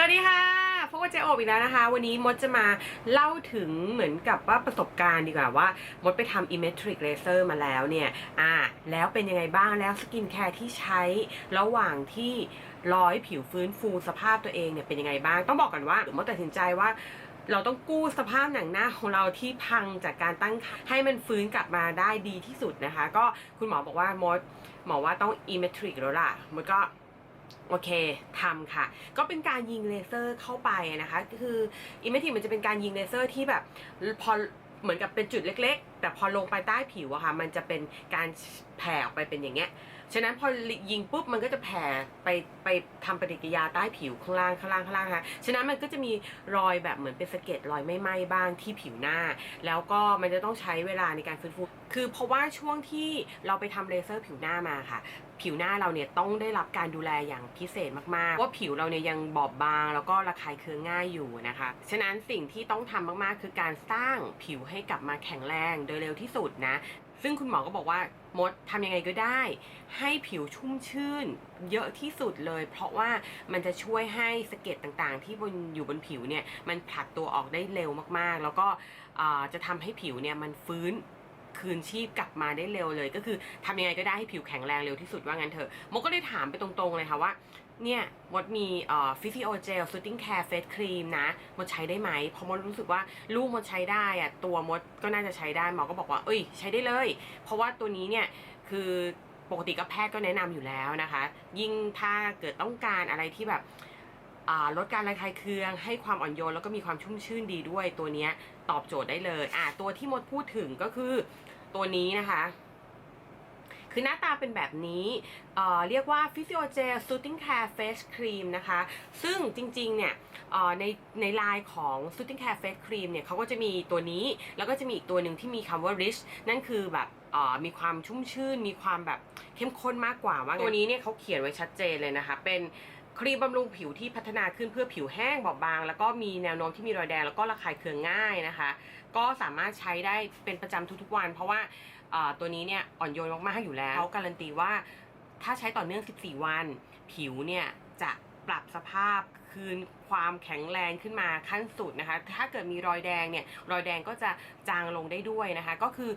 สวัสดีค่ะพบกับเจโอบอีกแล้วนะคะ วันนี้มดจะมาเล่าถึงเหมือนกับว่าประสบการณ์ดีกว่าว่า มดไปทำ Imetric Laser มาแล้วเนี่ยอ่าแล้วเป็นยังไงบ้างแล้วสกินแคร์ที่ใช้ระหว่างที่ร้อยผิวฟื้นฟูสภาพตัวเองเนี่ยเป็นยังไงบ้าง ต้องบอกก่อนว่ามดตัดสินใจว่าเราต้องกู้สภาพหนังหน้าของเราที่พังจากการตั้งให้มันฟื้นกลับมาได้ดีที่สุดนะคะ ก็คุณหมอบอกว่ามดหมอว่าต้อง Imetric แล้วล่ะมดก็ โอเคทำค่ะ ก็เป็นการยิงเลเซอร์เข้าไปนะคะก็คืออิมเมจิมันจะเป็นการยิงเลเซอร์ที่แบบพอเหมือนกับเป็นจุดเล็ก ๆ แต่พอลงไปใต้ผิวอะค่ะ มันจะเป็นการแผ่ออกไปเป็นอย่างเงี้ย ฉะนั้นพอยิงปุ๊บมันก็จะแผ่ไปไปทำปฏิกิริยาใต้ผิวข้างล่างข้างล่างข้างล่างค่ะ ฉะนั้นมันก็จะมีรอยแบบเหมือนเป็นสะเก็ดรอยไม่ไหม้บ้างที่ผิวหน้า แล้วก็มันจะต้องใช้เวลาในการฟื้นฟู คือเพราะว่าช่วงที่เราไปทำเลเซอร์ผิวหน้ามาค่ะ ผิวหน้าเราเนี่ยต้องได้รับการดูแลอย่างพิเศษมากๆว่าผิวเราเนี่ยยังบอบบาง แล้วก็ระคายเคืองง่ายอยู่นะคะ ฉะนั้นสิ่งที่ต้องทำมากๆ คือการสร้างผิวให้กลับมาแข็งแรงโดยเร็วที่สุดนะ ซึ่งคุณหมอก็บอกว่ามดทำยังไงก็ได้ ให้ผิวชุ่มชื่น เยอะที่สุดเลย เพราะว่ามันจะช่วยให้สะเก็ดต่างๆ ที่บนอยู่บนผิวเนี่ยมันผลักตัวออกได้เร็วมากๆ แล้วก็จะทำให้ผิวเนี่ยมันฟื้น คืนชีพกลับมาได้เร็วเลย ก็คือทำยังไงก็ได้ให้ผิวแข็งแรงเร็วที่สุดว่างั้นเถอะมดก็เลยถามไปตรงๆเลยค่ะว่าเนี่ยมดมีเอ่อฟิสิโอเจลซูติ้งแคร์เฟสครีมนะมดใช้ได้ไหมพราะมดรู้สึกว่าลูกมดใช้ได้อะตัวมดก็น่าจะใช้ได้หมอก็บอกว่าเอ้ย ใช้ได้เลย เพราะว่าตัวนี้เนี่ยคือปกติก็แพทย์ก็แนะนำอยู่แล้วนะคะ ยิ่งถ้าเกิดต้องการอะไรที่แบบ ลดการระคายเคือง ให้ความอ่อนโยนแล้วก็มีความชุ่มชื่นดีด้วยตัวนี้ตอบโจทย์ได้เลยอ่าตัวที่มดพูดถึงก็คือตัวนี้นะคะ คือหน้าตาเป็นแบบนี้เเรียกว่า Physio Gel Soothing Care Face Cream นะคะ ซึ่งจริงๆเนี่ยในในลายของ Soothing Care Face Cream เนี่ยเขาก็จะมีตัวนี้ แล้วก็จะมีอีกตัวหนึ่งที่มีคำว่า Rich นั่นคือแบบมีความชุ่มชื่น มีความแบบเข้มข้นมากกว่าว่าตัวนี้เนี่ยเขาเขียนไว้ชัดเจนเลยนะคะ เป็น ครีมบำรุงผิวที่พัฒนาขึ้นเพื่อผิวแห้งบอบบาง แล้วก็มีแนวโน้มที่มีรอยแดงแล้วก็ระคายเคืองง่ายนะคะ ก็สามารถใช้ได้เป็นประจำทุกๆวัน เพราะว่าตัวนี้เนี่ยอ่อนโยนมากๆอยู่แล้วเขาการันตีว่าถ้าใช้ต่อเนื่อง 14 วัน ผิวเนี่ยจะปรับสภาพคืนความแข็งแรงขึ้นมาขั้นสุดนะคะ ถ้าเกิดมีรอยแดงเนี่ย รอยแดงก็จะจางลงได้ด้วยนะคะ ก็คือ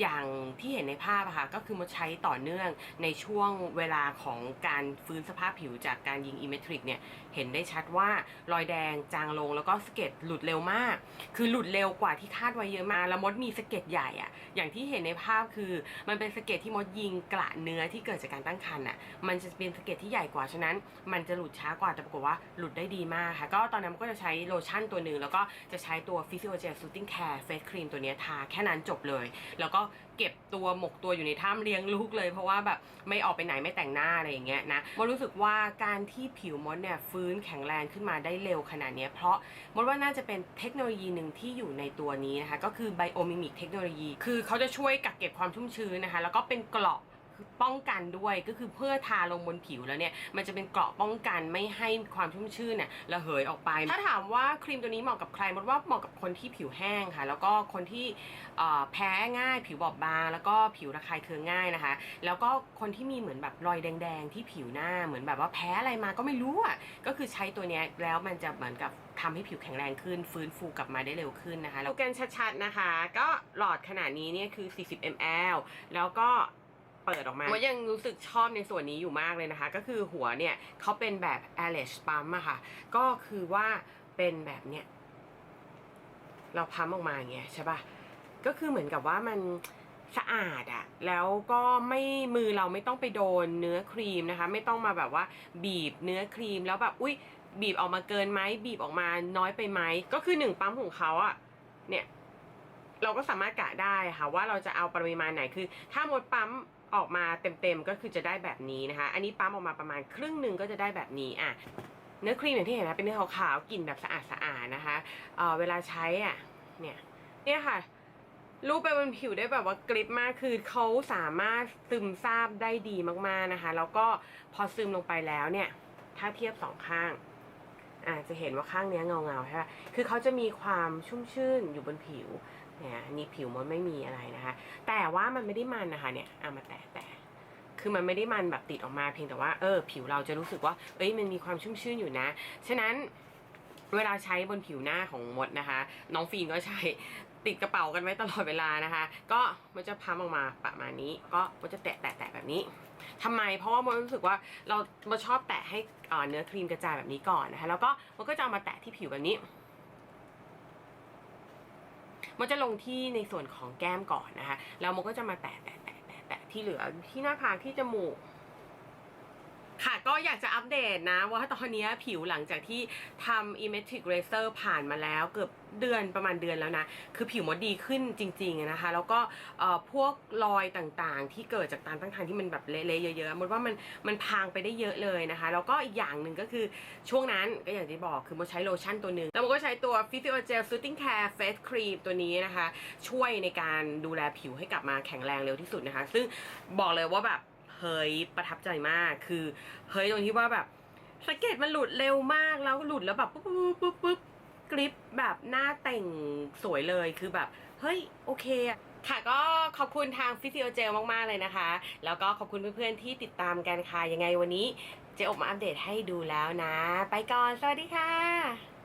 อย่างที่เห็นในภาพอะค่ะก็คือมาใช้ต่อเนื่องในช่วงเวลาของการฟื้นสภาพผิวจากการยิงอิเมทริกเนี่ยเห็นได้ชัดว่ารอยแดงจางลงแล้วก็สะเก็ดหลุดเร็วมาก คือหลุดเร็วกว่าที่คาดไว้เยอะมากแล้วมดมีสะเก็ดใหญ่อะอย่างที่เห็นในภาพคือ มันเป็นสะเก็ดที่มดยิงกระเนื้อที่เกิดจากการตั้งครรภ์อะมันจะเป็นสะเก็ดที่ใหญ่กว่าฉะนั้น มันจะหลุดช้ากว่าแต่ปรากฏว่าหลุดได้ดีมากค่ะก็ตอนนั้นก็จะใช้โลชั่นตัวหนึ่งแล้วก็จะใช้ตัว Physio Gel Soothing Care Face Cream ตัวนี้ทาแค่นั้นจบเลย แล้วก็เก็บตัวหมกตัวอยู่ในถ้ำเลี้ยงลูกเลย เพราะว่าแบบไม่ออกไปไหนไม่แต่งหน้าอะไรอย่างเงี้ยนะมดรู้สึกว่าการที่ผิวมดเนี่ยฟื้นแข็งแรงขึ้นมาได้เร็วขนาดนี้เพราะมดว่าน่าจะเป็นเทคโนโลยีหนึ่งที่อยู่ในตัวนี้นะคะก็คือไบโอมิมิกเทคโนโลยี คือเขาจะช่วยกักเก็บความชุ่มชื้นนะคะ แล้วก็เป็นเกราะ ป้องกันด้วยก็คือเพื่อทาลงบนผิวแล้วเนี่ยมันจะเป็นเกราะป้องกันไม่ให้ความชุ่มชื่นเนี่ยระเหยออกไป ถ้าถามว่าครีมตัวนี้เหมาะกับใครมดว่าเหมาะกับคนที่ผิวแห้งค่ะ แล้วก็คนที่แพ้ง่ายผิวบอบบาง แล้วก็ผิวระคายเคืองง่ายนะคะ แล้วก็คนที่มีเหมือนแบบรอยแดง ๆ ที่ผิวหน้าเหมือนแบบว่าแพ้อะไรมาก็ไม่รู้อะก็คือใช้ตัวนี้แล้วมันจะเหมือนกับทำให้ผิวแข็งแรงขึ้น ฟื้นฟูกลับมาได้เร็วขึ้นนะคะแล้วกันชัดๆนะคะ ก็หลอดขนาดนี้เนี่ยคือ 40 ml แล้วก็ เปิดออกมาว่ายังรู้สึกชอบในส่วนนี้อยู่มากเลยนะคะ ก็คือหัวเนี่ยเขาเป็นแบบ a l e s pump อะค่ะ ก็คือว่าเป็นแบบเนี้ยเราพัมออกมาอย่างเงี้ยใช่ปะก็คือเหมือนกับว่ามันสะอาดอะแล้วก็ไม่มือเราไม่ต้องไปโดนเนื้อครีมนะคะ ไม่ต้องมาแบบว่าบีบเนื้อครีมแล้วแบบอุ้ยบีบออกมาเกินไหมบีบออกมาน้อยไปไหมก็คือหนึ่งปั๊มของเขาอะเนี่ย เราก็สามารถกะได้ค่ะว่าเราจะเอาปริมาณไหนคือ ถ้าหมดปั๊ม ออกมาเต็มๆก็คือจะได้แบบนี้นะคะ อันนี้ปั๊มออกมาประมาณครึ่งหนึ่งก็จะได้แบบนี้อะเนื้อครีมอย่างที่เห็นนะเป็นเนื้อขาวๆกลิ่นแบบสะอาดๆนะคะเออเวลาใช้อะเนี่ยเนี่ยค่ะรูปไปบนผิวได้แบบว่ากริปมากคือเขาสามารถซึมซาบได้ดีมากๆนะคะ แล้วก็พอซึมลงไปแล้วเนี่ย ถ้าเทียบสองข้างอ่าจะเห็นว่าข้างเนี้ยเงาเงาๆใช่ปะคือเขาจะมีความชุ่มชื่นอยู่บนผิว เนี่ยนี่ผิวมันไม่มีอะไรนะคะ แต่ว่ามันไม่ได้มันนะคะเนี่ยเอามาแตะแตะคือมันไม่ได้มันแบบติดออกมาเพียงแต่ว่าเออผิวเราจะรู้สึกว่าเอ้ยมันมีความชุ่มชื่นอยู่นะ ฉะนั้นเวลาใช้บนผิวหน้าของมดนะคะ น้องฟีนก็ใช้ติดกระเป๋ากันไว้ตลอดเวลานะคะ ก็มันจะพับออกมาประมาณนี้ ก็มันจะแตะแตะแตะแบบนี้ทำไมเพราะว่ามันรู้สึกว่าเราเราชอบแตะให้เอ่อเนื้อครีมกระจายแบบนี้ก่อนนะคะ แล้วก็มันก็จะเอามาแตะที่ผิวแบบนี้ มันจะลงที่ในส่วนของแก้มก่อนนะคะแล้วมันก็จะมาแตะแตะแตะแตะที่เหลือที่หน้าผากที่จมูก ค่ะ ก็อยากจะอัปเดตนะ ว่าตอนนี้ผิวหลังจากที่ทำ e m e t r i c Razor ผ่านมาแล้วเกือบเดือนประมาณเดือนแล้วนะ คือผิวมดดีขึ้นจริงๆนะคะ แล้วก็พวกรอยต่างๆ ที่เกิดจากการตั้งครรภ์ที่มันแบบเละๆเยอะๆมดว่ามันมันพางไปได้เยอะเลยนะคะ แล้วก็อีกอย่างหนึ่งก็คือช่วงนั้นก็อย่างที่บอกคือมดใช้โลชั่นตัวหนึ่งแล้วมันก็ใช้ตัว Physio Gel Soothing Care Face Cream ตัวนี้นะคะ ช่วยในการดูแลผิวให้กลับมาแข็งแรงเร็วที่สุดนะคะ ซึ่งบอกเลยว่าแบบ เฮ้ยประทับใจมากคือเฮ้ยตรงที่ว่าแบบสเก็ตมันหลุดเร็วมากแล้วหลุดแล้วแบบปุ๊บปุ๊บปุ๊บปุ๊บกริปแบบหน้าแต่งสวยเลยคือแบบ เฮ้ย โอเคอะค่ะก็ขอบคุณทางฟิสิโอเจลมาก ๆ เลยนะคะ แล้วก็ขอบคุณเพื่อน ๆ ที่ติดตามกันค่ะ ยังไงวันนี้เจอบมาอัปเดตให้ดูแล้วนะ ไปก่อน สวัสดีค่ะ